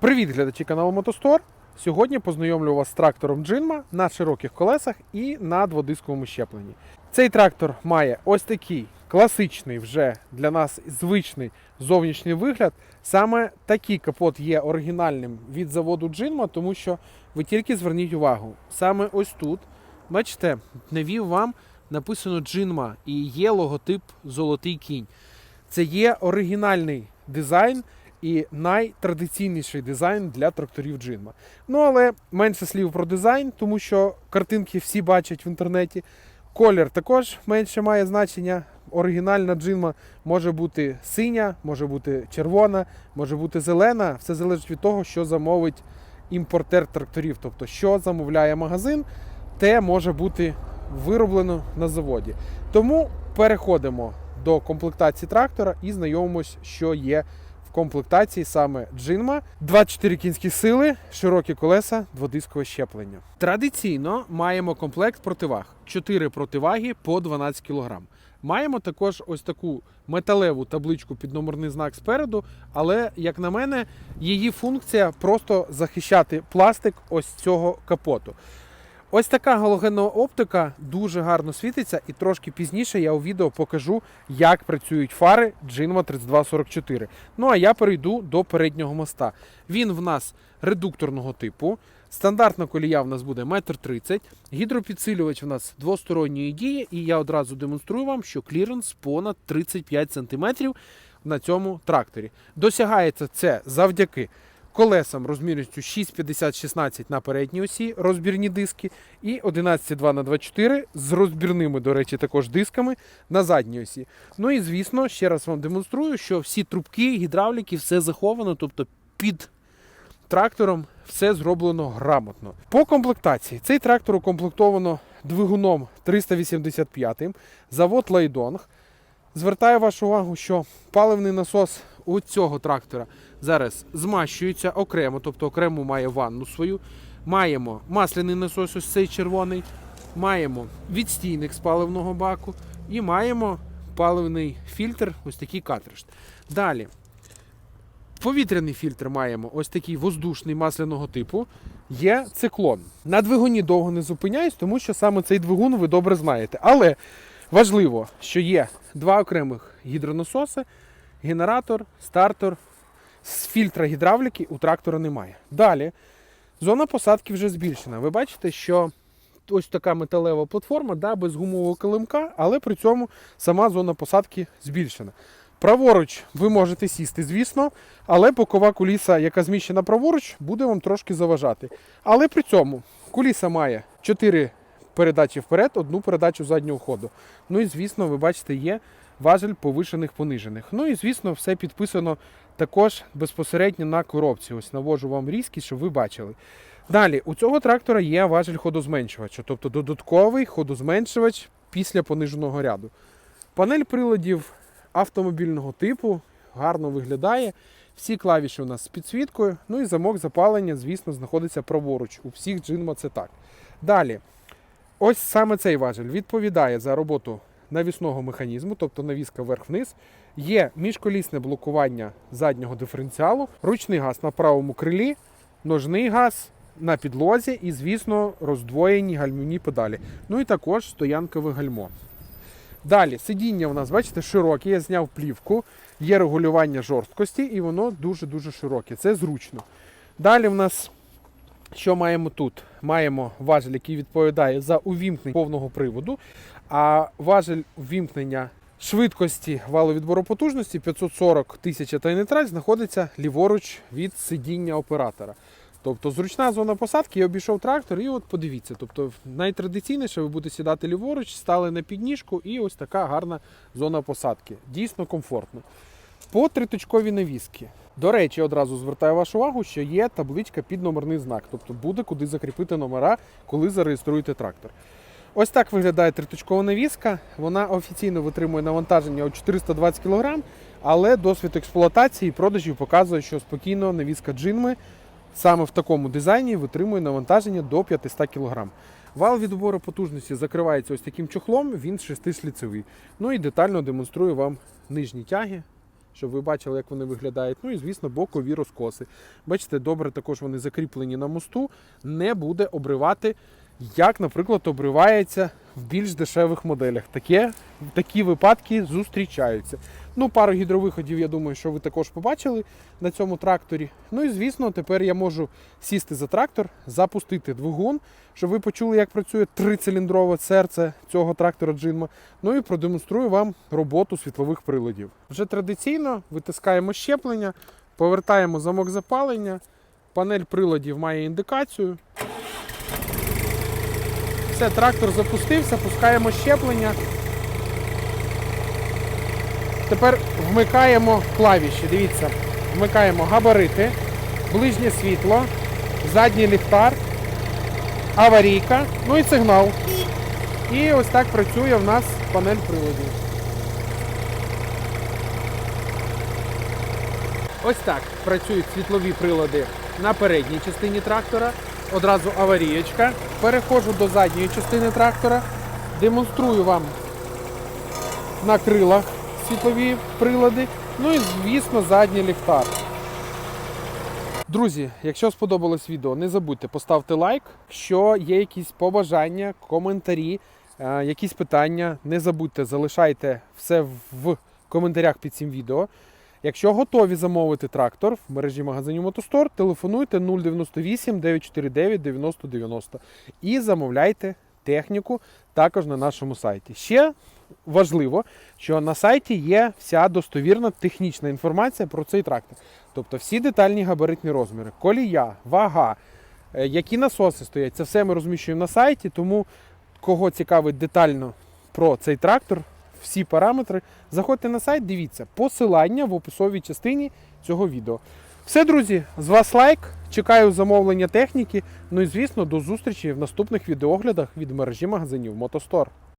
Привіт, глядачі каналу Мотостор. Сьогодні познайомлю вас з трактором Джинма на широких колесах і на дводисковому щепленні. Цей трактор має ось такий класичний вже для нас звичний зовнішній вигляд. Саме такий капот є оригінальним від заводу Джинма, тому що ви тільки зверніть увагу. Саме ось тут, бачите, навів вам написано Джинма і є логотип Золотий кінь. Це є оригінальний дизайн і найтрадиційніший дизайн для тракторів Джинма. Ну але менше слів про дизайн, тому що картинки всі бачать в інтернеті. Колір також менше має значення. Оригінальна джинма може бути синя, може бути червона, може бути зелена. Все залежить від того, що замовить імпортер тракторів. Тобто, що замовляє магазин, те може бути вироблено на заводі. Тому переходимо до комплектації трактора і знайомимось, що є комплектації саме джинма, 24 кінські сили, широкі колеса, дводискове щеплення. Традиційно маємо комплект противаг: 4 противаги по 12 кг. Маємо також ось таку металеву табличку під номерний знак спереду, але, як на мене, її функція просто захищати пластик ось цього капоту. Ось така галогенна оптика дуже гарно світиться, і трошки пізніше я у відео покажу, як працюють фари Jinma 3244. Ну а я перейду до переднього моста. Він в нас редукторного типу. Стандартна колія в нас буде 1,30 м. Гідропідсилювач в нас двосторонньої дії, і я одразу демонструю вам, що кліренс понад 35 см на цьому тракторі. Досягається це завдяки колесам розмірністю 6,50-16 на передній осі, розбірні диски, і 11,2 на 24 з розбірними, до речі, також дисками на задній осі. Ну і звісно, ще раз вам демонструю, що всі трубки, гідравліки, все заховано, тобто під трактором все зроблено грамотно. По комплектації цей трактор укомплектовано двигуном 385 завод Лайдонг. Звертаю вашу увагу, що паливний насос у цього трактора зараз змащується окремо, тобто окремо має ванну свою. Маємо масляний насос, ось цей червоний, маємо відстійник з паливного баку і маємо паливний фільтр, ось такий картридж. Далі. Повітряний фільтр маємо ось такий воздушний масляного типу. Є циклон. На двигуні довго не зупиняюсь, тому що саме цей двигун ви добре знаєте. Але важливо, що є два окремих гідронасоси, генератор, стартер. З фільтра гідравліки у трактора немає. Далі зона посадки вже збільшена. Ви бачите, що ось така металева платформа да, без гумового килимка, але при цьому сама зона посадки збільшена. Праворуч ви можете сісти, звісно, але бокова куліса, яка зміщена праворуч, буде вам трошки заважати. Але при цьому куліса має 4 передачі вперед, одну передачу заднього ходу. Ну і звісно, ви бачите, є важель повишених понижених. Ну і звісно, все підписано також безпосередньо на коробці. Ось навожу вам різкість, щоб ви бачили. Далі, у цього трактора є важель ходозменшувача, тобто додатковий ходозменшувач після пониженого ряду. Панель приладів автомобільного типу гарно виглядає. Всі клавіші у нас з підсвіткою. Ну і замок запалення, звісно, знаходиться праворуч. У всіх джинма це так. Далі, ось саме цей важель відповідає за роботу навісного механізму, тобто навіска вверх-вниз. Є міжколісне блокування заднього диференціалу, ручний газ на правому крилі, ножний газ на підлозі і, звісно, роздвоєні гальмівні педалі. Ну і також стоянкове гальмо. Далі, сидіння у нас, бачите, широке. Я зняв плівку, є регулювання жорсткості, і воно дуже-дуже широке. Це зручно. Далі в нас що маємо тут? Маємо важель, який відповідає за увімкнення повного приводу, а важель увімкнення швидкості валовідбору потужності 540 тисяч та нейтраль знаходиться ліворуч від сидіння оператора. Тобто зручна зона посадки, я обійшов трактор, і от подивіться. Тобто найтрадиційніше ви будете сідати ліворуч, стали на підніжку, і ось така гарна зона посадки. Дійсно комфортно. По триточковій навіски. До речі, одразу звертаю вашу увагу, що є табличка під номерний знак, тобто буде куди закріпити номера, коли зареєструєте трактор. Ось так виглядає триточкова навіска. Вона офіційно витримує навантаження у 420 кг, але досвід експлуатації і продажів показує, що спокійно навіска джинми саме в такому дизайні витримує навантаження до 500 кг. Вал відбору потужності закривається ось таким чохлом, він шестишліцевий. Ну і детально демонструю вам нижні тяги. Щоб ви бачили, як вони виглядають. Ну і, звісно, бокові розкоси. Бачите, добре також вони закріплені на мосту, не буде обривати, як, наприклад, обривається в більш дешевих моделях. Таке, такі випадки зустрічаються. Ну, пару гідровиходів, я думаю, що ви також побачили на цьому тракторі. Ну і звісно, тепер я можу сісти за трактор, запустити двигун, щоб ви почули, як працює трициліндрове серце цього трактора Джинма. Ну і продемонструю вам роботу світлових приладів. Вже традиційно витискаємо щеплення, повертаємо замок запалення. Панель приладів має індикацію. Все, трактор запустився, пускаємо щеплення. Тепер вмикаємо клавіші. Дивіться, вмикаємо габарити, ближнє світло, задній ліхтар, аварійка, ну і сигнал. І ось так працює в нас панель приладів. Ось так працюють світлові прилади на передній частині трактора. Одразу аварієчка. Переходжу до задньої частини трактора. Демонструю вам на крилах світлові прилади. Ну і, звісно, задній ліхтар. Друзі, якщо сподобалось відео, не забудьте поставити лайк. Якщо є якісь побажання, коментарі, е, якісь питання, не забудьте, залишайте все в коментарях під цим відео. Якщо готові замовити трактор в мережі магазинів Мотостор, телефонуйте 098 949 9090 і замовляйте техніку також на нашому сайті. Ще важливо, що на сайті є вся достовірна технічна інформація про цей трактор. Тобто всі детальні габаритні розміри, колія, вага, е, які насоси стоять, це все ми розміщуємо на сайті. Тому кого цікавить детально про цей трактор, всі параметри, заходьте на сайт, дивіться посилання в описовій частині цього відео. Все, друзі, з вас лайк. Чекаю замовлення техніки. Ну і звісно, до зустрічі в наступних відеоглядах від мережі магазинів Мотостор.